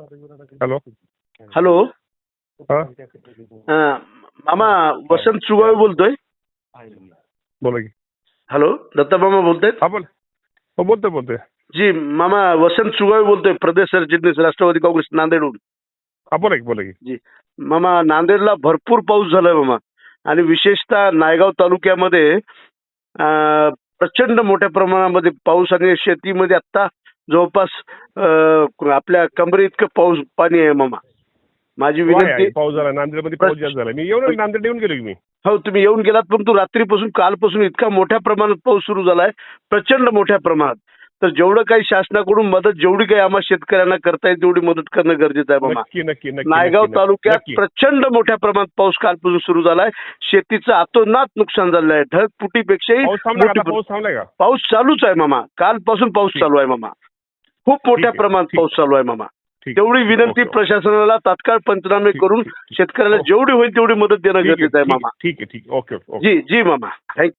Hello hello हा अं, मामा वसंत सुगावे बोलतोय. बोला की. हॅलो दत्ता मामा बोलतोय हा बोल. हो बोलतोय बोलतोय. जी मामा वसंत सुगावे बोलतोय प्रदेश सरचिटणीस राष्ट्रवादी काँग्रेस नांदेडहून. हा बोला की बोला की. जी. मामा नांदेडला भरपूर पाऊस झालाय मामा. आणि विशेषतः नायगाव तालुक्यामध्ये प्रचंड मोठ्या प्रमाणामध्ये पाऊस आणि शेतीमध्ये आता जवळपास आपल्या कमरे इतकं पाऊस पाणी आहे मामा. माझी विनंती पाऊस झाला नांदेडमध्ये पाऊस जास्त झाला. मी येऊन नांदेड येऊन गेलो मी. हो तुम्ही येऊन गेलात परंतु रात्रीपासून कालपासून इतका मोठ्या प्रमाणात पाऊस सुरू झालाय प्रचंड मोठ्या प्रमाणात. तर जेवढं काही शासनाकडून मदत जेवढी काही आम्हा शेतकऱ्यांना करता येईल तेवढी मदत करणं गरजेचं आहे नक्की नायगाव तालुक्यात. प्रचंड मोठ्या प्रमाणात पाऊस कालपासून सुरू झालाय. शेतीचं अतोनात नुकसान झालं आहे. ढग फुटीपेक्षाही पाऊस चालूच आहे मामा. कालपासून पाऊस. चालू आहे मामा. खूप मोठ्या प्रमाणात. पाऊस चालू आहे मामा तेवढी विनंती. प्रशासनाला तात्काळ पंचनामे करून. शेतकऱ्याला. जेवढी होईल तेवढी मदत देणं गरजेचं आहे मामा ठीक आहे ठीक आहे. ओके ओके जी जी मामा थँक्यू